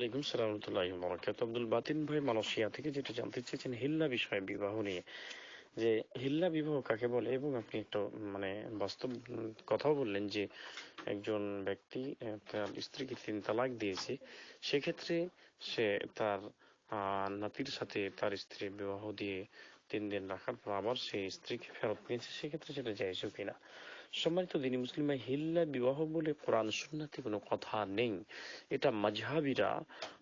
ওয়ালাইকুম সালাম রহমতুল্লাহ বরকাত আব্দুল বাতিন ভাই মালয়েশিয়া থেকে যেটা জানতে চেয়েছেন, হিল্লা বিষয়ে বিবাহ নিয়ে। যে হিল্লা বিবাহ কাকে বলে? এবং আপনি একটা মানে বাস্তব কথাও বললেন যে একজন ব্যক্তি তার স্ত্রীকে তিন তালাক দিয়েছে। সেক্ষেত্রে সে তার নাতির সাথে তার স্ত্রীর বিবাহ দিয়ে তিন দিন রাখার পর আবার সেই স্ত্রীকে ফেরত নিয়েছে সেক্ষেত্রে সেটা যাইজ কিনা? সম্মানিত দিনী মুসলিম হিল্লা বিবাহ বলে কোরআন সুন্নাতে কোনো কথা নেই। এটা মাঝহাবিরা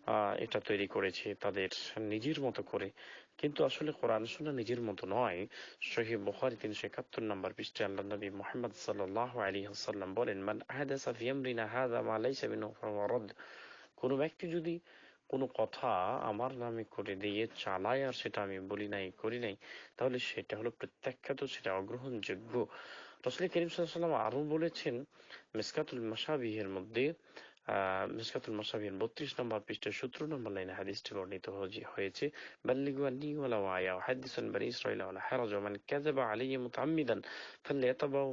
আহ, এটা তৈরি করেছে তাদের নিজের মতো করে। কিন্তু আসলে কোরআন সুন্না নিজের মতো নয়। সহি বুখারী তিনশো একাত্তর নম্বর পৃষ্ঠে আল্লাহ নবী মোহাম্মদ সাল্লাহ আলী হাসাল্লাম বলেন মান আহাদাসা ফি আমরিনা হাযা মা লাইসা মিনহু কোনো ব্যক্তি যদি কোনো কথা আমার নামে করে দিয়ে চালায় আর সেটা আমি বলি নাই, করি নাই, তাহলে সেটা হলো প্রত্যাখ্যাত, সেটা অগ্রহণযোগ্য। রসুল করিম সাল্লাম আরও বলেছেন, মিসকাতুল মাসাবিহের মধ্যে মিসকাতুল বত্রিশ নম্বর পৃষ্ঠের সতেরো নম্বর লাইনে হাদিসটি বর্ণিত হয়েছে। ওয়ালা ওয়ায়া হাদিসান বানি ইসরাইল ওয়ালা হারাজ মান কাযাবা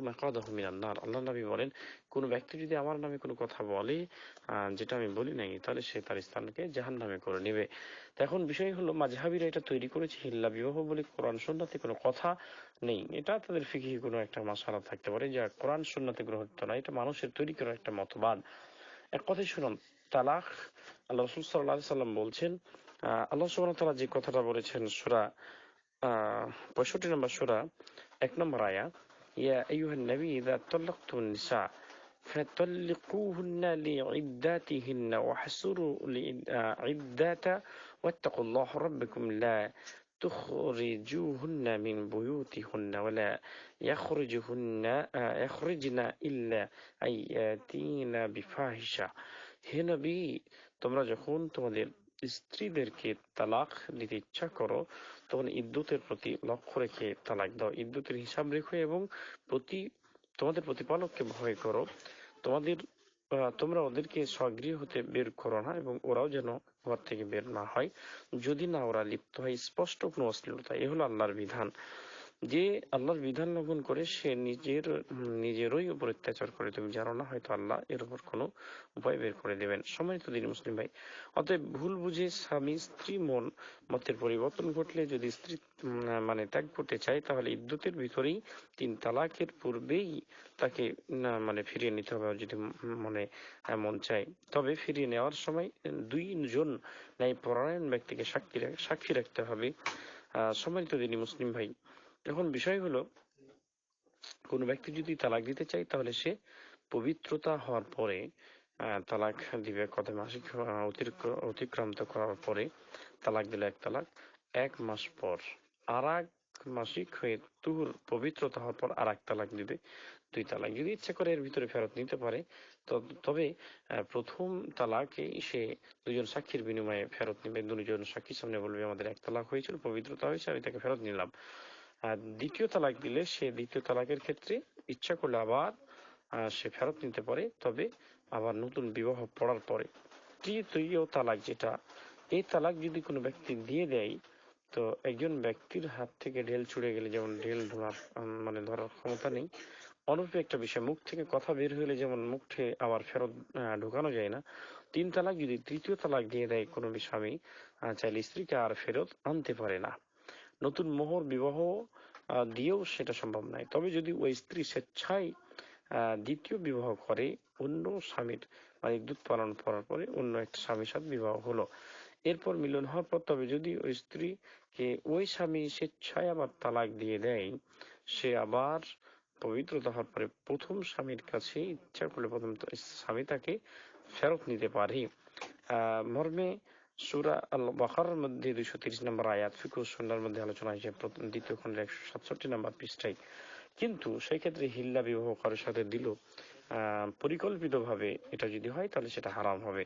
মাকাদাহু মিনান নার। আল্লাহ নবী বলেন, কোন ব্যক্তি যদি আমার নামে কোনো কথা বলে যেটা আমি বলি নাই, তাহলে সে তার স্থানকে জাহান্নামে করে নেবে। এখন বিষয় হলো মাঝহাবিরা এটা তৈরি করেছে হিল্লা বিবাহ বলে কোরআন সুন্নাতে কোনো কথা নেই। এটা তাদের ফিকি কোনো একটা মাসালা থাকতে পারে, যা কোরআন সুন্নাতে গ্রহণীয় নয়, এটা মানুষের তৈরি করা একটা মতবাদ। এক কথাই শুনুন তালাক আল্লাহ রসুল সাল্লাহ সাল্লাম বলছেন আহ, আল্লাহ সুবহানাহু ওয়া তাআলা যে কথাটা বলেছেন সূরা আহ, পঁয়ষট্টি নম্বর সূরা এক নম্বর আয়া ইয়া আইয়ুহান নবী ইযা তাল্লাকতুম নিসা فطلقوهن لعداتهن واحصروا العدة واتقوا الله ربكم لا تخرجوهن من بيوتهن ولا يخرجهن آه، يخرجن إلا أن يأتين بفاحشة হে নবী তোমরা যখন তোমাদের স্ত্রীদেরকে তালাক দিতে ইচ্ছা করো তখন ইদ্যুতের প্রতি লক্ষ্য রেখে তালাক দাও ইদ্যুতের হিসাব রেখো এবং প্রতি তোমাদের প্রতিপালককে ভয় করো তোমাদের আহ, তোমরা ওদেরকে স্বগৃহ হতে বের করো না এবং ওরাও যেন ঘর থেকে বের না হয়। যদি না ওরা লিপ্ত হয়, স্পষ্ট কোনো অশ্লীলতা, এ হলো আল্লাহর বিধান। যে আল্লাহর বিধান লঙ্ঘন করে সে নিজের, নিজেরই উপর অত্যাচার করে তুমি জানো না হয়তো আল্লাহ এর উপর কোনো উপায় বের করে দেবেন। সম্মানিত দিন মুসলিম ভাই, অতএব ভুল বুঝে স্বামী স্ত্রী মন মতের পরিবর্তন ঘটলে যদি স্ত্রী মানে ত্যাগ করতে চায়, তাহলে ইদ্যুতের ভিতরেই তিন তালাকের পূর্বেই তাকে মানে ফিরিয়ে নিতে হবে যদি মনে, মন চায়। তবে ফিরিয়ে নেওয়ার সময় দুইজন ন্যায় পরায়ণ ব্যক্তিকে সাক্ষী সাক্ষী রাখতে হবে। আহ, সম্মানিত দিনী মুসলিম ভাই এখন বিষয় হলো, কোন ব্যক্তি যদি তালাক দিতে চায়, তাহলে সে পবিত্রতা হওয়ার পরে তালাক দিবে কত মাসিক অতিক্রান্ত করার পরে তালাক দিলে এক তালাক, এক মাস পর। আর এক মাসিক হয়ে তুহুর পবিত্রতা হওয়ার পর আর এক তালাক দিবে। দুই তালাক যদি ইচ্ছা করে এর ভিতরে ফেরত নিতে পারে তবে প্রথম তালাকে সে দুজন সাক্ষীর বিনিময়ে ফেরত নিবে। দুজন সাক্ষীর সামনে বলবে, আমাদের এক তালাক হয়েছিল, পবিত্রতা হয়েছে, আমি তাকে ফেরত নিলাম। আর দ্বিতীয় তালাক দিলে সে দ্বিতীয় তালাকের ক্ষেত্রে ইচ্ছা করলে আবার সে ফেরত নিতে পারে, তবে আবার নতুন বিবাহ পড়ার পরে। তৃতীয় তালাক যেটা, এই তালাক যদি কোনো ব্যক্তি দিয়ে দেয়, তো একজন ব্যক্তির হাত থেকে ঢেল ছুড়ে গেলে, যেমন ঢেল ধরার মানে ধরার ক্ষমতা নেই অনুরূপ একটা বিষয়, মুখ থেকে কথা বের হলে যেমন মুখে আবার ফেরত ঢোকানো যায় না, তিন তালাক যদি তৃতীয় তালাক দিয়ে দেয় কোনো স্বামী চাইলে স্ত্রীকে আর ফেরত আনতে পারে না। নতুন মোহর বিবাহ দিয়েও সেটা সম্ভব নয়। তবে যদি ওই স্ত্রী স্বেচ্ছায় দ্বিতীয় বিবাহ করে, অন্য স্বামীর মানে দুধ পালন করার পরে অন্য একটা স্বামীর সাথে বিবাহ হলো, এরপর মিলন হওয়ার পর তবে যদি ওই স্ত্রীকে ওই স্বামী স্বেচ্ছায় আবার তালাক দিয়ে দেয়, সে আবার পবিত্রতা হওয়ার পরে প্রথম স্বামীর কাছে ইচ্ছা করলে প্রথম স্বামী তাকে ফেরত নিতে পারে। আহ মর্মে সুরা আল বাকার মধ্যে দুইশো তিরিশ নম্বর আয়াত ফিকুর সুন্নার মধ্যে আলোচনা হয়েছে প্রথম, দ্বিতীয় খণ্ডের একশো সাতষট্টি নম্বর পৃষ্ঠায়। কিন্তু সেক্ষেত্রে হিল্লা বিবাহ কারোর সাথে দিল পরিকল্পিতভাবে পরিকল্পিত ভাবে এটা যদি হয়, তাহলে সেটা হারাম হবে।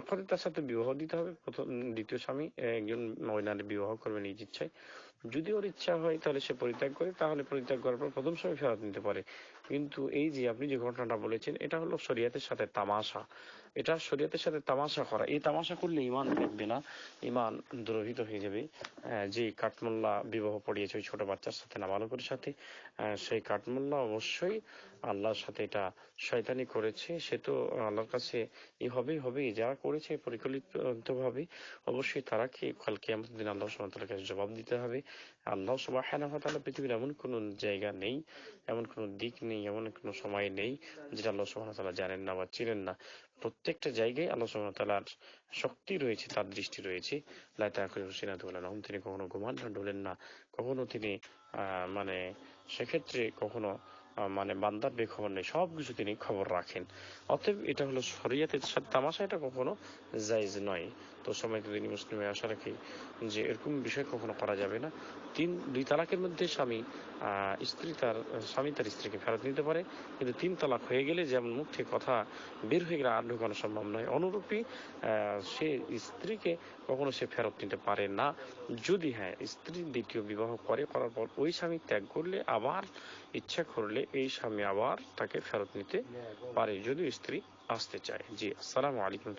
এখন তার সাথে বিবাহ দিতে হবে। প্রথম, দ্বিতীয় স্বামী, একজন মহিলার বিবাহ করবে নিজ ইচ্ছায়। যদি ওর ইচ্ছা হয় তাহলে সে পরিত্যাগ করে, তাহলে পরিত্যাগ করার পর প্রথম সময় ফেরত নিতে পারে। কিন্তু এই যে আপনি যে ঘটনাটা বলেছেন, এটা হলো শরীয়তের সাথে তামাশা। এটা শরীয়তের সাথে তামাশা করা। এই তামাশা করলে ইমান থাকবে না, ইমান দুরহিত হয়ে যাবে। যে কাঠমোল্লা বিবাহ পড়িয়েছে ওই ছোট বাচ্চার সাথে, নাবালকের সাথে সেই কাঠমোল্লা অবশ্যই আল্লাহর সাথে এটা শয়তানি করেছে। সে তো আল্লাহর কাছে এই হবেই হবেই। যারা করেছে পরিকল্পিতভাবে অবশ্যই তারা কি কালকে আমাদের দিন আল্লাহ সুবহানাহু কাছে জবাব দিতে হবে। আল্লাহ সুবাহ পৃথিবীর এমন কোনো জায়গা নেই, এমন কোনো দিক নেই, এমন কোনো সময় নেই যেটা আল্লাহ সুবাহ তালা জানেন না বা চিনেন না। প্রত্যেকটা জায়গায় আল্লাহ সুবাহ তালার শক্তি রয়েছে, তার দৃষ্টি রয়েছে। লাইতা আকরি হুসিনাতু ওয়ালা নাওম তিনি কখনো ঘুমান না ডোলেন না। কখনো তিনি মানে সেক্ষেত্রে কখনো মানে বান্দার বেখবর নেই সব কিছু তিনি খবর রাখেন। অতএব এটা হলো শরিয়াতের তামাশা এটা কখনো জায়েজ নয়। তো সময় তিনি মুসলিমে আশা রাখি যে এরকম বিষয় কখনো করা যাবে না। তিন, দুই তালাকের মধ্যে স্বামী স্ত্রী তার, স্বামী তার স্ত্রীকে ফেরত নিতে পারে, কিন্তু তিন তালাক হয়ে গেলে যেমন মুখ থেকে কথা বের হয়ে গেলে আর ঢুকানো সম্ভব নয়। অনুরূপী সে স্ত্রীকে কখনো সে ফেরত নিতে পারে না। যদি হ্যাঁ স্ত্রী দ্বিতীয় বিবাহ করে, করার পর ওই স্বামী ত্যাগ করলে, আবার ইচ্ছা করলে এই স্বামী আবার তাকে ফেরত নিতে পারে যদি স্ত্রী আসতে চায়। জি আসসালামু আলাইকুম